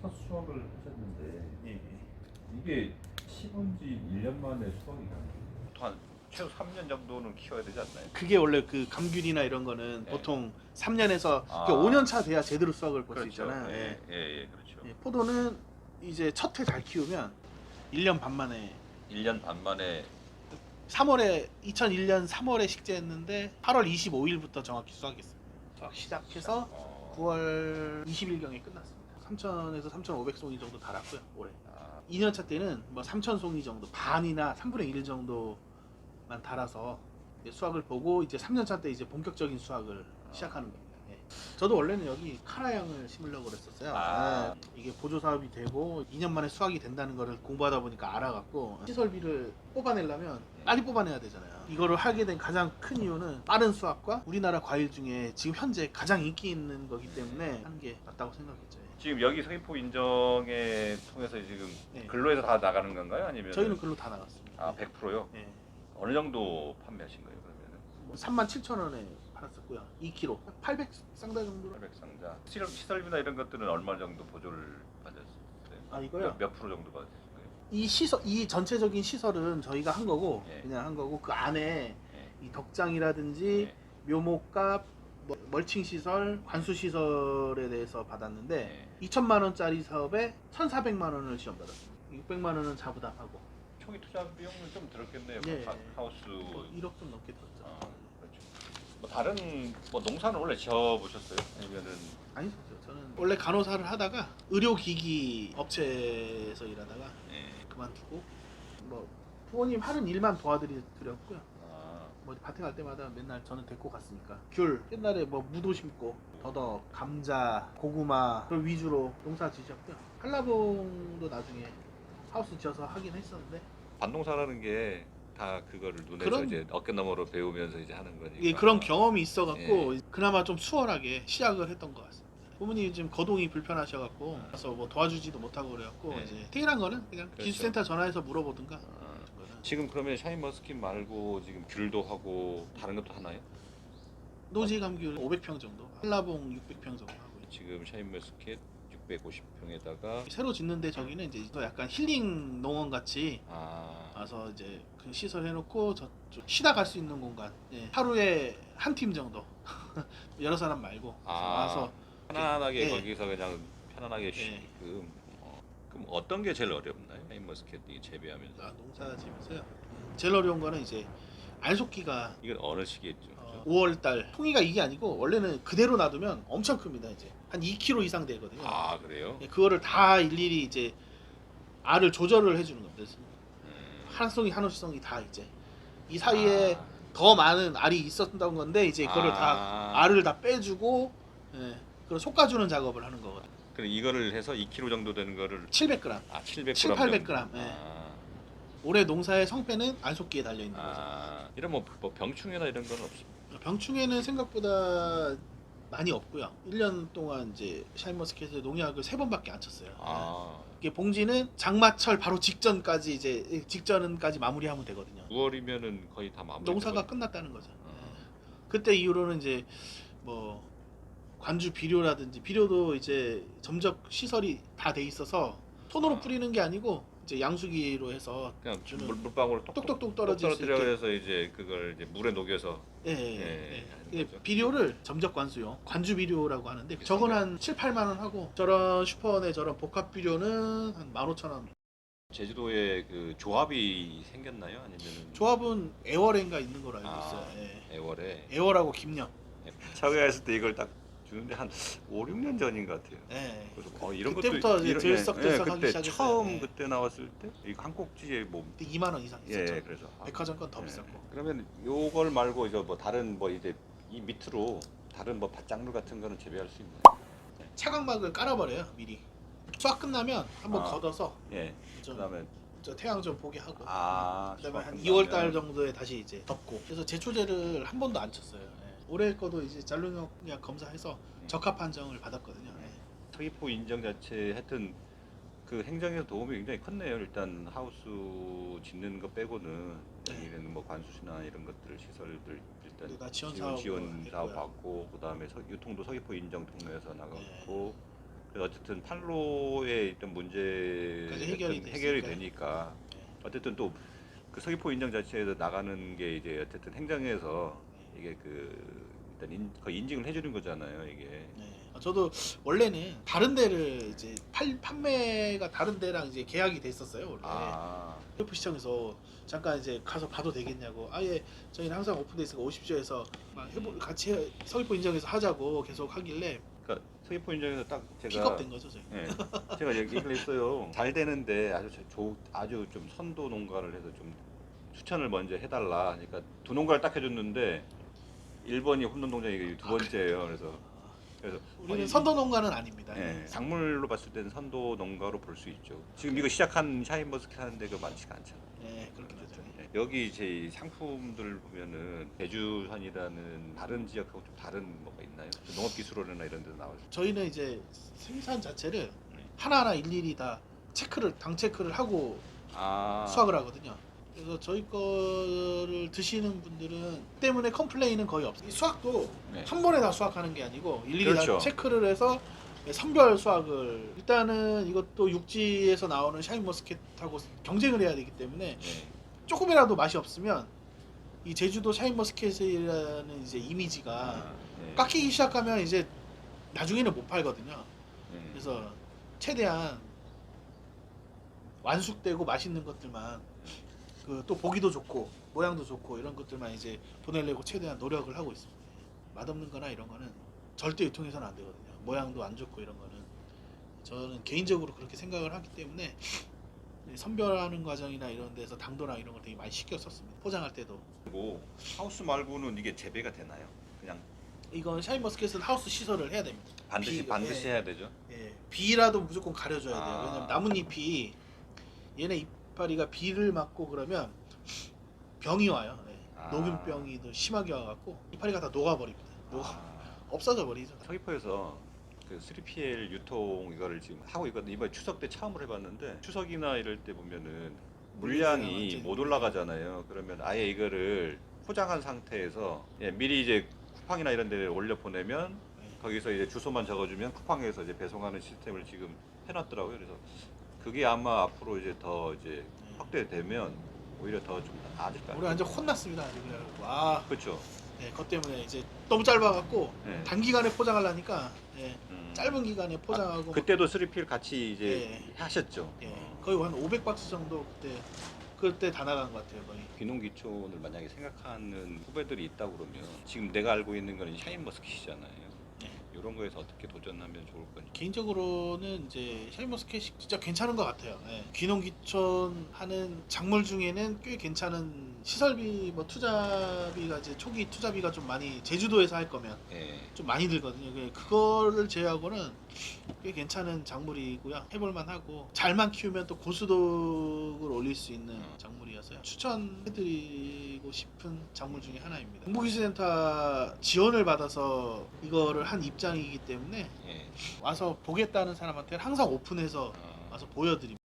첫 수확을 하셨는데 예, 예. 이게 심은 지 1년 만에 수확이 가요. 한 최소 3년 정도는 키워야 되지 않나요? 그게 원래 그 감귤이나 이런 거는 네. 보통 3년에서 아. 5년 차 돼야 제대로 수확을 볼수 그렇죠. 있잖아요. 예, 예. 예, 예, 그렇죠. 예, 포도는 이제 첫 해 잘 키우면 1년 반 만에 1년 반 만에 3월에 2001년 3월에 식재했는데 8월 25일부터 정확히 수확했어요. 수확 시작해서 어, 9월 20일 경에 끝났습니다. 3,000에서 3,500 송이 정도 달았고요 올해. 아, 2년차 때는 뭐 3,000 송이 정도 반이나 3분의 1 정도만 달아서 이제 수확을 보고 이제 3년차 때 이제 본격적인 수확을 시작하는 겁니다. 예. 저도 원래는 여기 카라향을 심으려고 그랬었어요. 아. 예. 이게 보조 사업이 되고 2년 만에 수확이 된다는 거를 공부하다 보니까 알아갖고 시설비를 뽑아내려면 빨리 뽑아내야 되잖아요. 이거를 하게 된 가장 큰 이유는 빠른 수확과 우리나라 과일 중에 지금 현재 가장 인기 있는 거기 때문에 하는 게 맞다고 생각했죠. 예. 지금 여기 서귀포 인정에 통해서 지금 네. 근로에서 다 나가는 건가요? 아니면 저희는 글로 다 나갔습니다. 아 100%요? 예. 어느 정도 판매하신 거예요 그러면은? 뭐 3만 7천 원에 팔았었고요. 2kg 800 쌍다 정도로. 800 상자 시설, 시설비나 이런 것들은 얼마 정도 보조를 받았어요? 아 이거요? 몇, 몇 프로 정도 받았어요? 이 시설 이 전체적인 시설은 저희가 한 거고 예. 그냥 한 거고 그 안에 예. 이 덕장이라든지 예. 묘목값, 뭐 멀칭 시설, 관수 시설에 대해서 받았는데 예. 2천만 원짜리 사업에 1,400만 원을 지원 받았습니다. 600만 원은 자부담하고 초기 투자 비용은 좀 들었겠네요. 예. 뭐 하- 하우스 뭐 1억 좀 넘게 들었죠. 아, 그렇죠. 뭐 다른 뭐 농사는 원래 지어 보셨어요? 아니면은 아니죠. 저는 원래 간호사를 하다가 의료기기 업체에서 일하다가 예. 그만두고 뭐 부모님 하는 일만 도와드렸고요. 아, 뭐 밭에 갈 때마다 맨날 저는 데리고 갔으니까 귤 옛날에 뭐 무도 심고 더덕 감자 고구마 그걸 위주로 농사 지셨고요 한라봉도 나중에 하우스 지어서 하긴 했었는데 반농사라는 게 다 그거를 눈에서 그런- 이제 어깨 너머로 배우면서 이제 하는 거니까. 이게 그런 경험이 있어갖고 예. 그나마 좀 수월하게 시작을 했던 것 같습니다 부모님이 지금 거동이 불편하셔갖고 그래서 뭐 도와주지도 못하고 그래갖고 네. 이제 테일한 거는 그냥 그렇죠. 기술센터 전화해서 물어보든가 지금 그러면 샤인머스킨 말고 지금 귤도 하고 다른 것도 하나요? 노지 감귤 500평 정도 한라봉 600평 정도 하고 있죠. 지금 샤인머스켓 650평에다가 새로 짓는데 저기는 이제 약간 힐링 농원 같이 아, 와서 이제 그 시설 해놓고 저, 저 쉬다 갈 수 있는 공간 예. 하루에 한 팀 정도 여러 사람 말고 아. 와서 편안하게 예. 거기서 그냥 편안하게 예. 쉬게끔. 어, 그럼 어떤 게 제일 어렵나요? 샤인머스켓 이 재배하면서? 아, 농사 지면서요 제일 어려운 거는 이제 알속기가 이건 어느 시기였죠? 어, 5월달 통이가 이게 아니고 원래는 그대로 놔두면 엄청 큽니다 이제 한 2kg 이상 되거든요 아 그래요? 예, 그거를 다 일일이 이제 알을 조절을 해주는 겁니다 음. 한 송이 한 호수송이 다 이제 이 사이에 아. 더 많은 알이 있었던 건데 이제 그거를 아. 다 알을 다 빼주고 예, 그걸 솎아주는 작업을 하는 거거든요. 그럼 이거를 해서 2kg 정도 되는 거를 700g. 아 700g 7, 800g, 예. 아, 올해 농사의 성패는 알속기에 달려 있는 거죠. 아 이런 뭐, 뭐 병충해나 이런 건 없어. 병충해는 생각보다 많이 없고요. 1년 동안 이제 샤인머스켓에 농약을 세 번밖에 안 쳤어요. 아 이게 봉지는 장마철 바로 직전까지 이제 직전까지 마무리하면 되거든요. 9월이면은 거의 다 마무리. 농사가 끝났다는 거죠. 어. 그때 이후로는 이제 뭐 관주 비료라든지 비료도 이제 점적 시설이 다 돼 있어서 손으로 아. 뿌리는 게 아니고 이제 양수기로 해서 그냥 주는 물, 물방울 똑똑똑 떨어질 수 떨어뜨려 있게. 그래서 이제 그걸 이제 물에 녹여서 예, 예, 예, 예. 하는 예, 거죠. 비료를 점적 관수용 관주 비료라고 하는데 저건 한 7, 8만 원 하고 저런 슈퍼원의 저런 복합 비료는 한 15,000원. 제주도에 그 조합이 생겼나요? 아니면은 조합은 애월인가 있는 걸로 알고 아. 있어요. 예. 애월에 애월하고 김영. 처음에 했을 때 이걸 딱 주는데 한 5, 6년 전인 것 같아요. 예. 그래서 어, 이런 그때부터 것도 이제 들썩들썩하기 그때 시작했어요. 처음 예. 그때 나왔을 때 이거 한 꼭지에 뭐 그때 2만 원 이상 예, 있었죠. 그래서 아, 백화점 건 더 예. 비쌌고. 그러면 요걸 말고 이제 뭐 다른 뭐 이제 이 밑으로 다른 뭐 밭작물 같은 거는 재배할 수 있나요? 차광막을 깔아버려요 미리 수학 끝나면 한번 아. 걷어서 예. 좀, 그다음에 저 태양 좀 보게 하고 아 그다음에 수확 한 끝나면 2월 달 정도에 다시 이제 덮고 그래서 제초제를 한 번도 안 쳤어요 예. 올해 거도 이제 잔류농약 검사해서 음. 적합 판정을 받았거든요 예. 서귀포 인정 자체 하여튼 그 행정에서 도움이 굉장히 컸네요. 일단 하우스 짓는 거 빼고는 네. 여기는 뭐 관수시나 이런 것들 시설들 일단 우리가 지원 사업을 지원 사업 했고요. 받고 그다음에 서, 유통도 서귀포 인정 통로에서 나갔고 그래서 어쨌든 판로의 일단 문제 해결이 해결이. 되니까 네. 어쨌든 또 그 서귀포 인정 자체에서 나가는 게 이제 어쨌든 행정에서 이게 그 일단 인, 거의 인증을 해주는 거잖아요 이게 네. 어, 저도 원래는 다른 데를 이제 팔, 판매가 다른 데랑 이제 계약이 됐었어요 원래. 아 셰프 시청에서 잠깐 이제 가서 봐도 되겠냐고 아예 저희는 항상 오픈돼 있으니까 오십시오 해서 막 해보, 같이 해- 서귀포 인정에서 하자고 계속 하길래 그러니까 서귀포 인정에서 딱 제가 픽업된 거죠 저희 예, 제가 얘기를 했어요. 잘 되는데 아주 저- 조, 아주 좀 선도 농가를 해서 좀 추천을 먼저 해달라. 그러니까 두 농가를 딱 해줬는데 1번이 홈런 동장이 두 번째예요. 그래서 그래서 우리는 어, 이- 선도 농가는 아닙니다 예, 작물로 봤을 때는 선도 농가로 볼 수 있죠. 지금 이거 시작한 샤인머스켓 하는 데가 많지가 않잖아. 네 그렇게 되죠 예, 여기 이 상품들 보면은 대주산이라는 다른 지역하고 좀 다른 뭐가 있나요? 그 농업기술원이나 이런 데서 나와요. 저희는 이제 생산 자체를 네. 하나하나 일일이 다 체크를 당 체크를 하고 아 수확을 하거든요. 그래서 저희 거를 드시는 분들은 때문에 컴플레인은 거의 없어요. 이 수확도 네. 한 번에 다 수확하는 게 아니고 일일이 그렇죠. 다 체크를 해서 선별 수확을 일단은 이것도 육지에서 나오는 샤인머스켓하고 경쟁을 해야 되기 때문에 예. 조금이라도 맛이 없으면 이 제주도 샤인머스켓이라는 이제 이미지가 아, 예. 깎이기 시작하면 이제 나중에는 못 팔거든요. 예. 그래서 최대한 완숙되고 맛있는 것들만 그 또 보기도 좋고 모양도 좋고 이런 것들만 이제 보내려고 최대한 노력을 하고 있습니다. 맛없는 거나 이런 거는 절대 유통해서는 안 되거든요. 모양도 안 좋고 이런 거는 저는 개인적으로 그렇게 생각을 하기 때문에 선별하는 과정이나 이런 데서 당도랑 이런 걸 되게 많이 신경 썼습니다. 포장할 때도 그리고 하우스 말고는 이게 재배가 되나요? 그냥 이건 샤인머스켓은 하우스 시설을 해야 됩니다. 반드시 비- 반드시 예. 해야 되죠. 예, 비라도 무조건 가려줘야 돼요. 아. 왜냐면 나뭇잎이 얘네 이파리가 비를 맞고 그러면 병이 와요. 예. 아. 녹균병이 더 심하게 와갖고 이파리가 다 녹아버립니다. 녹아 아, 없어져 버리죠. 서귀포에서 그 3PL 유통 이거를 지금 하고 있거든요. 이번 추석 때 처음으로 해봤는데 추석이나 이럴 때 보면은 물량이. 못 올라가잖아요. 그러면 아예 이거를 포장한 상태에서 예, 미리 이제 쿠팡이나 이런 데를 올려 보내면 예. 거기서 이제 주소만 적어주면 쿠팡에서 이제 배송하는 시스템을 지금 해놨더라고요. 그래서 그게 아마 앞으로 이제 더 이제 예. 확대되면 오히려 더 좀 나아질 것 우리 같아요. 완전 혼났습니다. 아주 아, 그렇죠. 네, 그것 때문에 이제 너무 짧아갖고 네. 단기간에 포장하려니까 예, 음. 짧은 기간에 포장하고 아, 그때도 3PL 같이 이제 예. 하셨죠. 예, 어. 거의 한 500박스 정도 그때 그때 다 나간 것 같아요. 거의. 귀농귀촌을 만약에 생각하는 후배들이 있다 그러면 지금 내가 알고 있는 거는 샤인머스켓이잖아요. 네. 이런 거에서 어떻게 도전하면 좋을 건지. 개인적으로는 이제 샤인머스켓이 진짜 괜찮은 것 같아요. 예. 귀농귀촌 하는 작물 중에는 꽤 괜찮은 시설비 뭐 투자비가 이제 초기 투자비가 좀 많이 제주도에서 할 거면 예. 좀 많이 들거든요. 그- 그거를 제외하고는 꽤 괜찮은 작물이고요. 해볼만 하고 잘만 키우면 또 고수득을 올릴 수 있는 음. 작물이어서요. 추천해드 리고 싶은 작물 중에 하나입니다. 공부기술센터 지원을 받아서 이거를 한 입장이기 때문에 예. 와서 보겠다는 사람한테는 항상 오픈해서 어, 와서 보여드립니다.